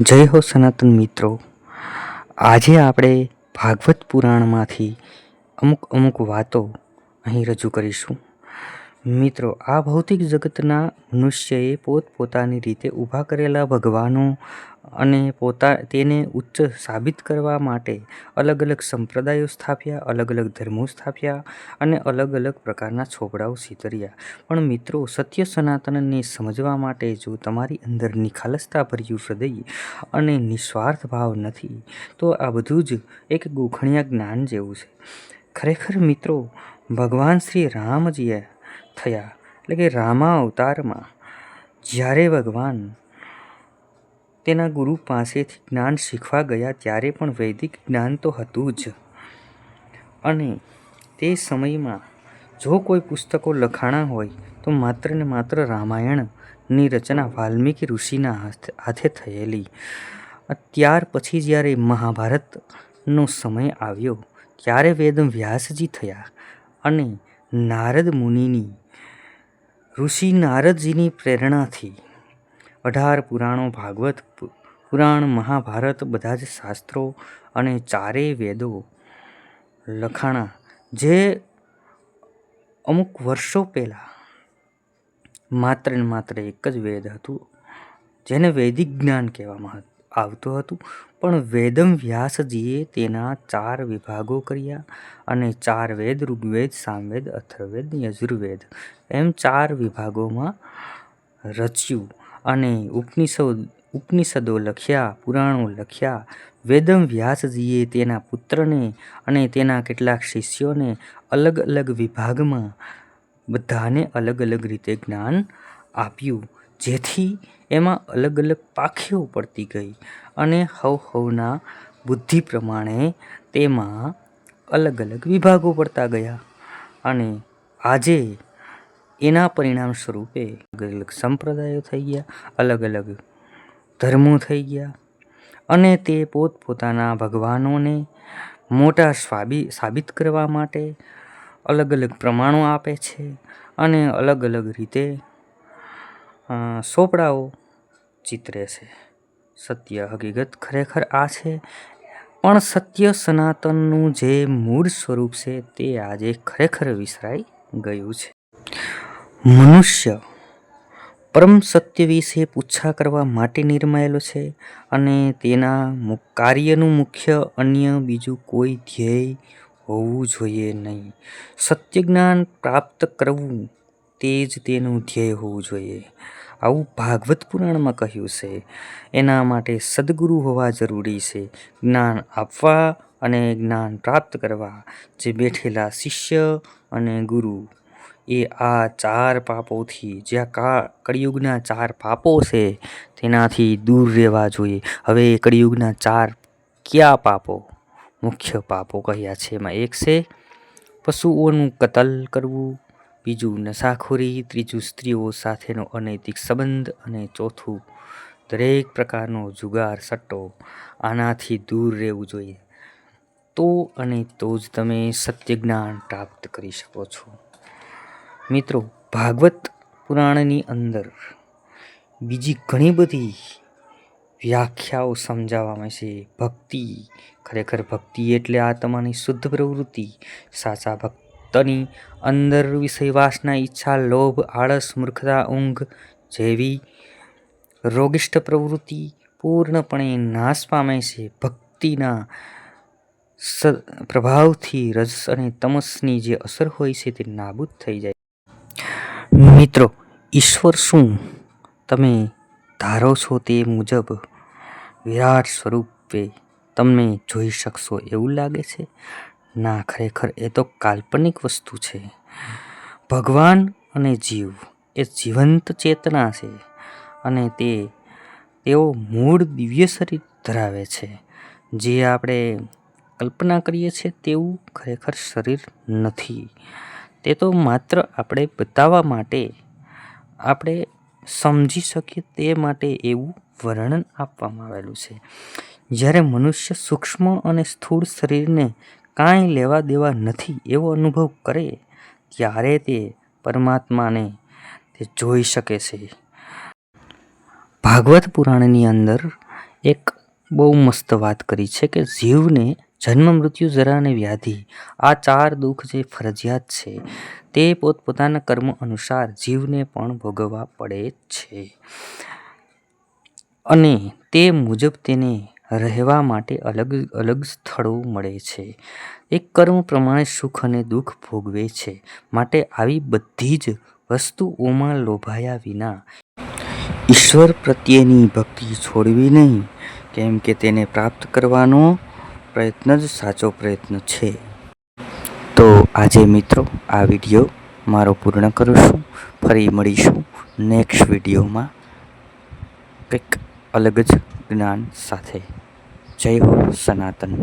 જય હો સનાતન મિત્રો. આજે આપણે ભાગવત પુરાણમાંથી અમુક અમુક વાતો અહીં રજૂ કરીશું. મિત્રો, આ ભૌતિક જગતના મનુષ્યએ પોતપોતાની રીતે ઊભા કરેલા ભગવાનો અને પોતા તેને ઉચ્ચ સાબિત કરવા માટે અલગ અલગ સંપ્રદાયો સ્થાપ્યા, અલગ અલગ ધર્મો સ્થાપ્યા અને અલગ અલગ પ્રકારના છોપડાઓ સીતર્યા પણ મિત્રો, સત્ય સનાતનને સમજવા માટે જો તમારી અંદર નિખાલસતા ભર્યું હૃદય અને નિસ્વાર્થ ભાવ નથી, તો આ બધું જ એક ગોખણિયા જ્ઞાન જેવું છે. ખરેખર મિત્રો, ભગવાન શ્રી રામજીએ થયા, એટલે કે રામા અવતારમાં જ્યારે ભગવાન તેના ગુરુ પાસેથી જ્ઞાન શીખવા ગયા ત્યારે પણ વૈદિક જ્ઞાન તો હતું જ. અને તે સમયમાં જો કોઈ પુસ્તકો લખાણા હોય, તો માત્ર ને માત્ર રામાયણની રચના વાલ્મીકી ઋષિના હાથે થયેલી. ત્યાર પછી જ્યારે મહાભારતનો સમય આવ્યો, ત્યારે વેદ વ્યાસજી થયા અને નારદ મુનિની, ઋષિ નારદજીની પ્રેરણાથી અઢાર પુરાણો ભાગવત પુરાણ, મહાભારત, બધા જ શાસ્ત્રો અને ચારેય વેદો, લખાણા, જે અમુક વર્ષો પહેલાં માત્ર ને માત્ર એક જ વેદ હતું, જેને વૈદિક જ્ઞાન કહેવામાં આવતું હતું. પણ વેદમ વ્યાસજીએ તેના ચાર વિભાગો કર્યા અને ચાર વેદ, ઋગ્વેદ, સામવેદ, અથર્વેદ, યજુર્વેદ, એમ ચાર વિભાગોમાં રચ્યું. અને ઉપનિષદ, ઉપનિષદો લખ્યા, પુરાણો લખ્યા. વેદમ વ્યાસજીએ તેના પુત્રને અને તેના કેટલાક શિષ્યોને અલગ અલગ વિભાગમાં બધાને અલગ અલગ રીતે જ્ઞાન આપ્યું, જેથી એમાં અલગ અલગ પાખીઓ પડતી ગઈ અને હવ હવના બુદ્ધિ પ્રમાણે તેમાં અલગ અલગ વિભાગો પડતા ગયા. અને આજે એના પરિણામ સ્વરૂપે અલગ અલગ સંપ્રદાયો થઈ ગયા અલગ અલગ ધર્મો થઈ ગયા અને તે પોતપોતાના ભગવાનોને મોટા સ્વાબી, સાબિત કરવા માટે અલગ અલગ પ્રમાણો આપે છે અને અલગ અલગ રીતે સોપડાઓ ચિતરે છે. સત્ય હકીકત ખરેખર આ છે, પણ સત્ય સનાતનનું જે મૂળ સ્વરૂપ છે તે આજે ખરેખર વિસરાઈ ગયું છે. મનુષ્ય પરમ સત્ય વિશે પૂછા કરવા માટે નિર્માયેલો છે અને તેના કાર્યનું મુખ્ય અન્ય બીજું કોઈ ધ્યેય હોવું જોઈએ નહીં. સત્ય જ્ઞાન પ્રાપ્ત કરવું તે જ તેનું ધ્યેય હોવું જોઈએ. આવું ભાગવત પુરાણમાં કહ્યું છે. એના માટે સદગુરુ હોવા જરૂરી છે. જ્ઞાન આપવા અને જ્ઞાન પ્રાપ્ત કરવા જે બેઠેલા શિષ્ય અને ગુરુ એ આ ચાર પાપોથી, જ્યાં કા કળિયુગના ચાર પાપો છે, તેનાથી દૂર રહેવા જોઈએ. હવે કળિયુગના ચાર કયા પાપો? મુખ્ય પાપો કહ્યા છે? એમાં એક છે પશુઓનું કતલ કરવું, બીજું નશાખોરી, ત્રીજું સ્ત્રીઓ સાથેનો અનૈતિક સંબંધ, અને ચોથું દરેક પ્રકારનો જુગાર, સટ્ટો આનાથી દૂર રહેવું જોઈએ. તો અને તો જ તમે સત્ય જ્ઞાન પ્રાપ્ત કરી શકો છો. મિત્રો, ભાગવત પુરાણની અંદર બીજી ઘણી બધી વ્યાખ્યાઓ સમજાવવામાં છે. ભક્તિ, ખરેખર ભક્તિ એટલે આત્માની શુદ્ધ પ્રવૃત્તિ. સાચા ભક્તની અંદર વિષય વાસના ઈચ્છા, લોભ, આળસ, મૂર્ખતા, ઊંઘ જેવી રોગિષ્ઠ પ્રવૃત્તિ પૂર્ણપણે નાશ પામે છે. ભક્તિના પ્રભાવથી રસ અને તમસની જે અસર હોય છે તે નાબૂદ થઈ જાય મિત્રો, ઈશ્વર શું? તમે ધારો છો તે મુજબ વિરાટ સ્વરૂપે તમને જોઈ શકશો એવું લાગે છે? ના, ખરેખર એ તો કાલ્પનિક વસ્તુ છે. ભગવાન અને જીવ એ જીવંત ચેતના છે અને તે, તેઓ મૂળ દિવ્ય શરીર ધરાવે છે. જે આપણે કલ્પના કરીએ છીએ તેવું ખરેખર શરીર નથી. તે તો માત્ર આપણે બતાવવા માટે, આપણે સમજી શકીએ તે માટે એવું વર્ણન આપવામાં આવેલું છે. જ્યારે મનુષ્ય સૂક્ષ્મ અને સ્થૂળ શરીરને કાંઈ લેવા દેવા નથી એવો અનુભવ કરે, ત્યારે તે પરમાત્માને તે જોઈ શકે છે. ભાગવત પુરાણની અંદર એક બહુ મસ્ત વાત કરી છે કે જીવને જન્મ મૃત્યુ જરા અને વ્યાધિ. આ ચાર દુઃખ જે ફરજિયાત છે, તે પોતપોતાના કર્મ અનુસાર જીવને પણ ભોગવવા પડે છે. અને તે મુજબ તેને રહેવા માટે અલગ અલગ સ્થળો મળે છે. એક કર્મ પ્રમાણે સુખ અને દુઃખ ભોગવે છે. માટે આવી બધી જ વસ્તુઓમાં લોભાયા વિના ઈશ્વર પ્રત્યેની ભક્તિ છોડવી નહીં. કેમ કે તેને પ્રાપ્ત કરવાનો પ્રયત્ન જ સાચો પ્રયત્ન છે. તો આજે મિત્રો, આ વીડિયો મારો પૂર્ણ કરું છું ફરી મળીશું નેક્સ્ટ વિડીયોમાં. કંઈક અલગ જ જ્ઞાન સાથે. જય હો સનાતન.